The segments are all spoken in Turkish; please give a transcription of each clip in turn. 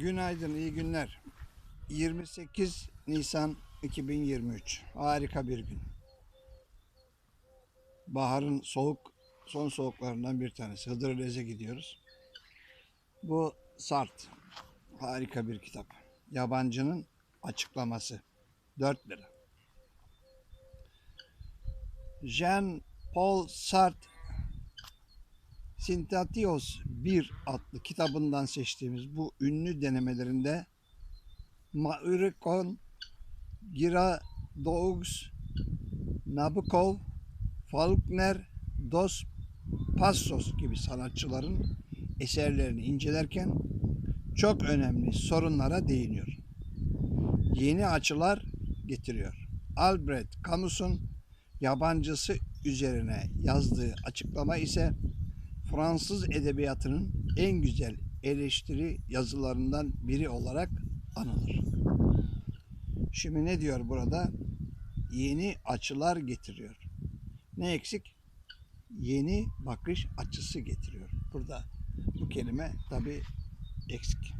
Günaydın, iyi günler. 28 Nisan 2023. Harika bir gün. Baharın soğuk, son soğuklarından bir tanesi. Hıdrellez'e gidiyoruz. Bu Sart. Harika bir kitap. Yabancının açıklaması. 4 lira. Jean Paul Sartre Sintatios 1 adlı kitabından seçtiğimiz bu ünlü denemelerinde Maurikon, Girardaux, Nabokov, Faulkner, Dos Passos gibi sanatçıların eserlerini incelerken çok önemli sorunlara değiniyor. Yeni açılar getiriyor. Albert Camus'un yabancısı üzerine yazdığı açıklama ise Fransız edebiyatının en güzel eleştiri yazılarından biri olarak anılır. Şimdi ne diyor burada? Yeni açılar getiriyor. Ne eksik? Yeni bakış açısı getiriyor. Burada bu kelime tabi eksik.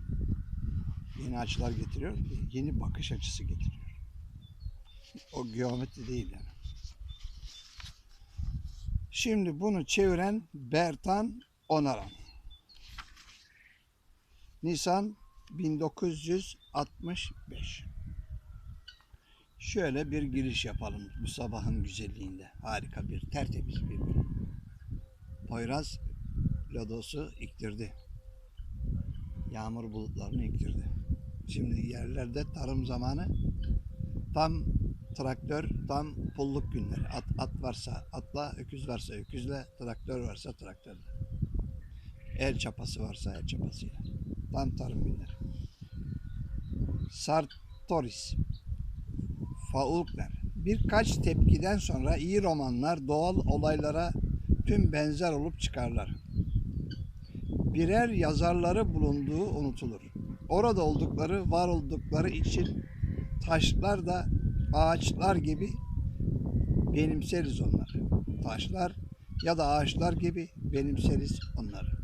Yeni açılar getiriyor, yeni bakış açısı getiriyor. O geometri değil yani. Şimdi bunu çeviren Bertan Onaran. Nisan 1965. Şöyle bir giriş yapalım bu sabahın güzelliğinde. Harika bir, tertemiz bir gün. Poyraz lodosu iktirdi. Yağmur bulutlarını iktirdi. Şimdi yerlerde tarım zamanı tam traktör tam pulluk günleri. At, at varsa atla, öküz varsa öküzle, traktör varsa traktörle. El çapası varsa el çapasıyla. Tam tarım günleri. Sartoris. Faulkner. Birkaç tepkiden sonra iyi romanlar doğal olaylara tüm benzer olup çıkarlar. Birer yazarları bulunduğu unutulur. Orada oldukları, var oldukları için taşlar da ağaçlar gibi benimseriz onları. Taşlar ya da ağaçlar gibi benimseriz onları.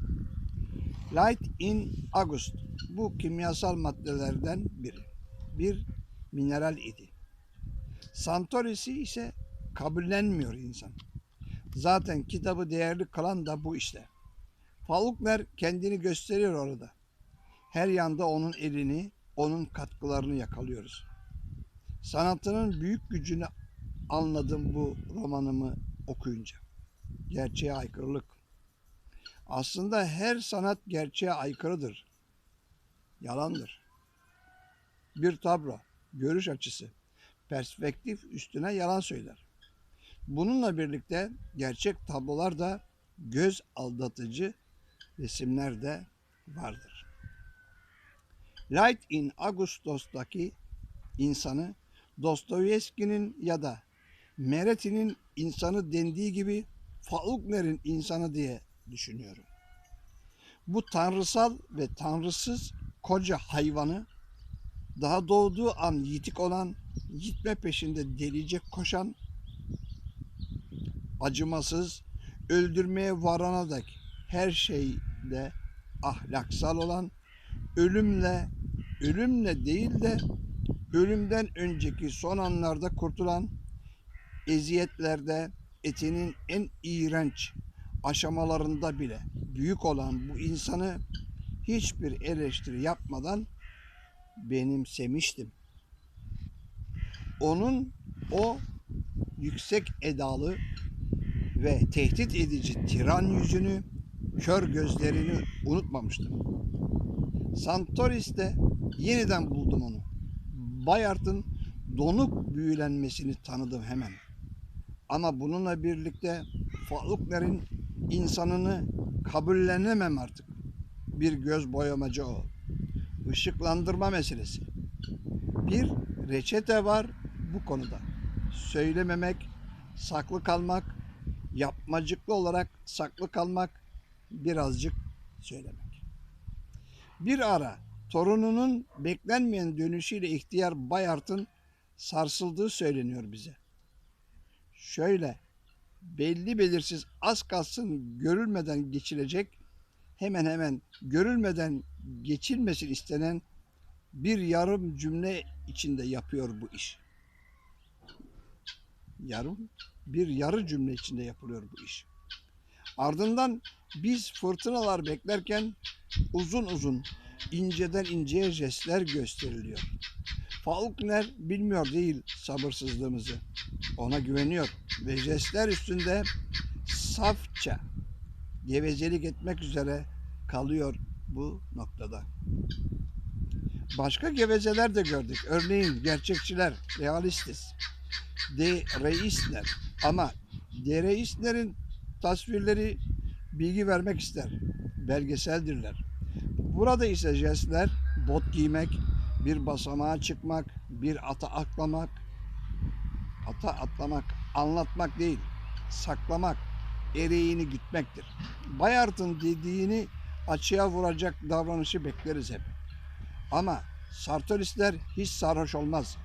Light in August. Bu kimyasal maddelerden biri. Bir mineral idi. Santorisi ise kabullenmiyor insan. Zaten kitabı değerli kılan da bu işte. Faulkner kendini gösteriyor orada. Her yanda onun elini, onun katkılarını yakalıyoruz. Sanatının büyük gücünü anladım bu romanımı okuyunca. Gerçeğe aykırılık. Aslında her sanat gerçeğe aykırıdır. Yalandır. Bir tablo, görüş açısı, perspektif üstüne yalan söyler. Bununla birlikte gerçek tablolar da göz aldatıcı resimler de vardır. Light in Augustos'taki insanı Dostoyevski'nin ya da Meretti'nin insanı dendiği gibi Faulkner'in insanı diye düşünüyorum. Bu tanrısal ve tanrısız koca hayvanı daha doğduğu an yitik olan, gitme peşinde delice koşan, acımasız, öldürmeye varana dek her şeyde ahlaksal olan, ölümle, ölümle değil de ölümden önceki son anlarda kurtulan, eziyetlerde etinin en iğrenç aşamalarında bile büyük olan bu insanı hiçbir eleştiri yapmadan benimsemiştim. Onun o yüksek edalı ve tehdit edici tiran yüzünü, kör gözlerini unutmamıştım. Santoris'te yeniden buldum onu. Bayart'ın donuk büyülenmesini tanıdım hemen. Ama bununla birlikte Faulkner'in insanını kabullenemem artık. Bir göz boyamacı o. Işıklandırma meselesi. Bir reçete var bu konuda. Söylememek, saklı kalmak, yapmacıklı olarak saklı kalmak, birazcık söylemek. Bir ara torununun beklenmeyen dönüşüyle ihtiyar Bayart'ın sarsıldığı söyleniyor bize. Şöyle belli belirsiz az kalsın görülmeden geçilecek hemen hemen görülmeden geçilmesin istenen bir yarım cümle içinde yapıyor bu iş. Yarım bir yarı cümle içinde yapılıyor bu iş. Ardından biz fırtınalar beklerken uzun uzun inceden inceye jestler gösteriliyor. Faulkner bilmiyor değil sabırsızlığımızı. Ona güveniyor ve jestler üstünde safça gevezelik etmek üzere kalıyor bu noktada. Başka gevezeler de gördük. Örneğin gerçekçiler, realistiz, de reisler. Ama de reislerin tasvirleri bilgi vermek ister. Belgeseldirler. Burada ise jestler bot giymek, bir basamağa çıkmak, bir ata atlamak, ata atlamak, anlatmak değil, saklamak, ereğini gütmektir. Bayart'ın dediğini açığa vuracak davranışı bekleriz hep. Ama sartoristler hiç sarhoş olmaz.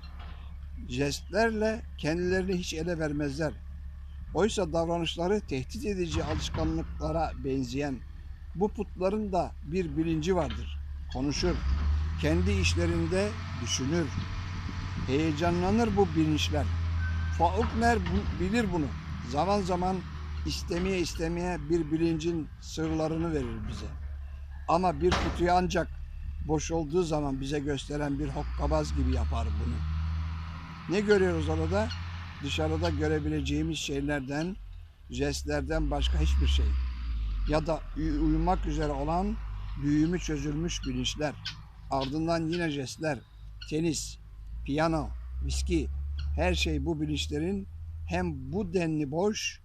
Jestlerle kendilerini hiç ele vermezler. Oysa davranışları tehdit edici alışkanlıklara benzeyen bu putların da bir bilinci vardır. Konuşur, kendi işlerinde düşünür. Heyecanlanır bu bilinçler. Faulkner bu- bilir bunu. Zaman zaman istemeye istemeye bir bilincin sırlarını verir bize. Ama bir kutuyu ancak boş olduğu zaman bize gösteren bir hokkabaz gibi yapar bunu. Ne görüyoruz orada? Dışarıda görebileceğimiz şeylerden, jestlerden başka hiçbir şey. Ya da uy- uyumak üzere olan büyümü çözülmüş bilinçler. Ardından yine jestler, tenis, piyano, viski, her şey bu bilinçlerin hem bu denli boş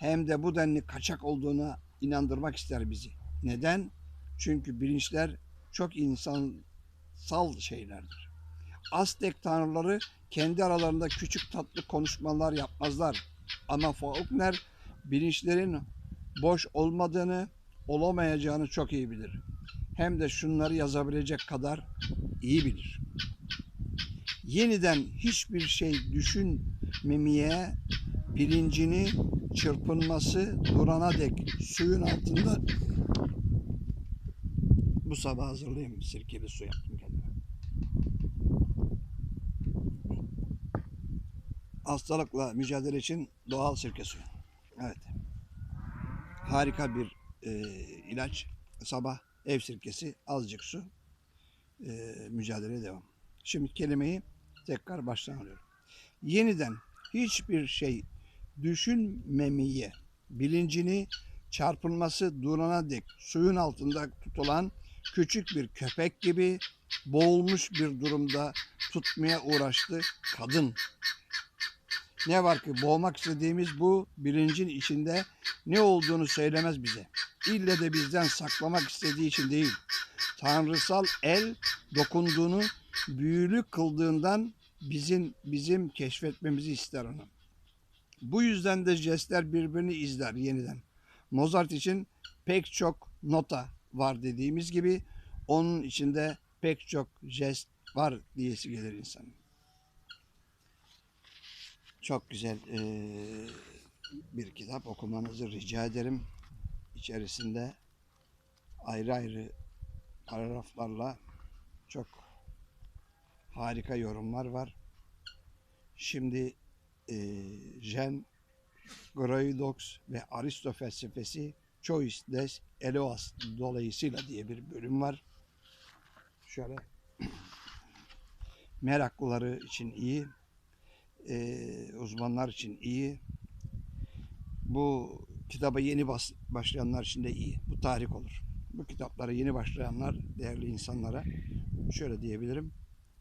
hem de bu denli kaçak olduğuna inandırmak ister bizi. Neden? Çünkü bilinçler çok insansal şeylerdir. Aztek tanrıları kendi aralarında küçük tatlı konuşmalar yapmazlar. Ama Faulkner bilinçlerin boş olmadığını, olamayacağını çok iyi bilir. Hem de şunları yazabilecek kadar iyi bilir. Yeniden hiçbir şey düşünmemeye, bilincini çırpınması durana dek suyun altında bu sabah hazırlayayım sirkeli su yaptım kendime. Hastalıkla mücadele için doğal sirke suyu. Evet. Harika bir e, ilaç. Sabah ev sirkesi, azıcık su. E, mücadeleye devam. Şimdi kelimeyi tekrar baştan alıyorum. Yeniden hiçbir şey düşünmemeye, bilincini çarpılması durana dek suyun altında tutulan küçük bir köpek gibi boğulmuş bir durumda tutmaya uğraştı kadın. Ne var ki boğmak istediğimiz bu bilincin içinde ne olduğunu söylemez bize. İlle de bizden saklamak istediği için değil. Tanrısal el dokunduğunu büyülü kıldığından bizim bizim keşfetmemizi ister onu. Bu yüzden de jestler birbirini izler yeniden. Mozart için pek çok nota var dediğimiz gibi onun içinde pek çok jest var diyesi gelir insanın. Çok güzel eee, bir kitap okumanızı rica ederim. İçerisinde ayrı ayrı paragraflarla çok harika yorumlar var. Şimdi eee Jean Greudox ve Aristo felsefesi Choice des Eloas dolayısıyla diye bir bölüm var. Şöyle meraklıları için iyi, eee, uzmanlar için iyi. Bu kitaba yeni bas, başlayanlar için de iyi. Bu tarih olur. Bu kitaplara yeni başlayanlar, değerli insanlara şöyle diyebilirim.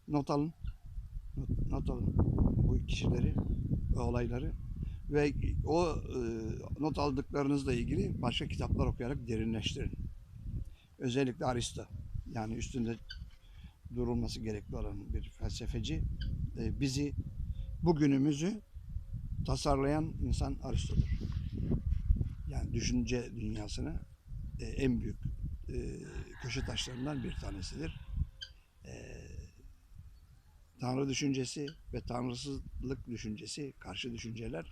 Not alın. Not, not alın bu kişileri, bu olayları ve o e, not aldıklarınızla ilgili başka kitaplar okuyarak derinleştirin. Özellikle Aristo yani üstünde durulması gerekli olan bir felsefeci e, bizi bugünümüzü tasarlayan insan Aristo'dur. Yani düşünce dünyasını e, en büyük e, köşe taşlarından bir tanesidir. E, Tanrı düşüncesi ve tanrısızlık düşüncesi, karşı düşünceler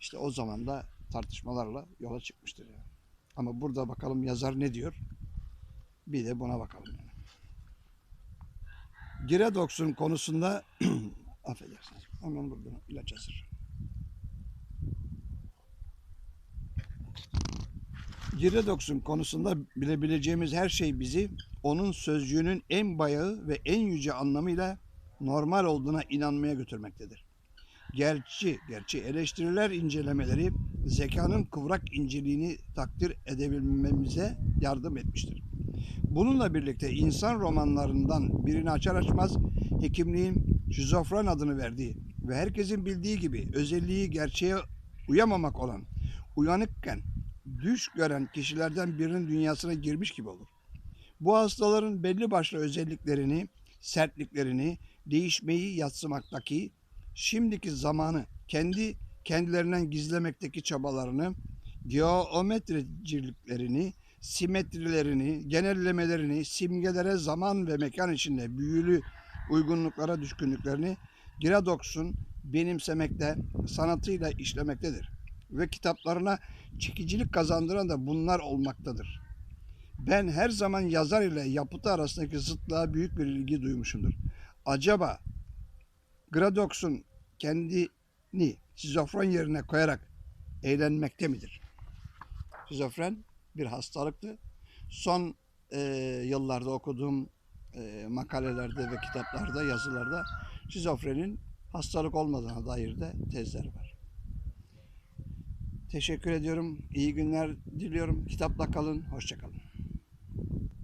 işte o zaman da tartışmalarla yola çıkmıştır. Yani. Ama burada bakalım yazar ne diyor. Bir de buna bakalım. Yani. Giredox'un konusunda affedersiniz. Hemen burada ilaç hazır. Giredox'un konusunda bilebileceğimiz her şey bizi onun sözcüğünün en bayağı ve en yüce anlamıyla normal olduğuna inanmaya götürmektedir. Gerçi, gerçi eleştiriler incelemeleri zekanın kıvrak inceliğini takdir edebilmemize yardım etmiştir. Bununla birlikte insan romanlarından birini açar açmaz hekimliğin şizofren adını verdiği ve herkesin bildiği gibi özelliği gerçeğe uyamamak olan uyanıkken düş gören kişilerden birinin dünyasına girmiş gibi olur. Bu hastaların belli başlı özelliklerini, sertliklerini, değişmeyi yatsımaktaki şimdiki zamanı kendi kendilerinden gizlemekteki çabalarını, geometriciliklerini, simetrilerini, genellemelerini, simgelere zaman ve mekan içinde büyülü uygunluklara düşkünlüklerini Giradox'un benimsemekte, sanatıyla işlemektedir. Ve kitaplarına çekicilik kazandıran da bunlar olmaktadır. Ben her zaman yazar ile yapıtı arasındaki zıtlığa büyük bir ilgi duymuşumdur. Acaba Gradox'un kendini şizofren yerine koyarak eğlenmekte midir? Şizofren bir hastalıktı. Son e, yıllarda okuduğum e, makalelerde ve kitaplarda, yazılarda şizofrenin hastalık olmadığına dair de tezler var. Teşekkür ediyorum. İyi günler diliyorum. Kitapla kalın. Hoşçakalın.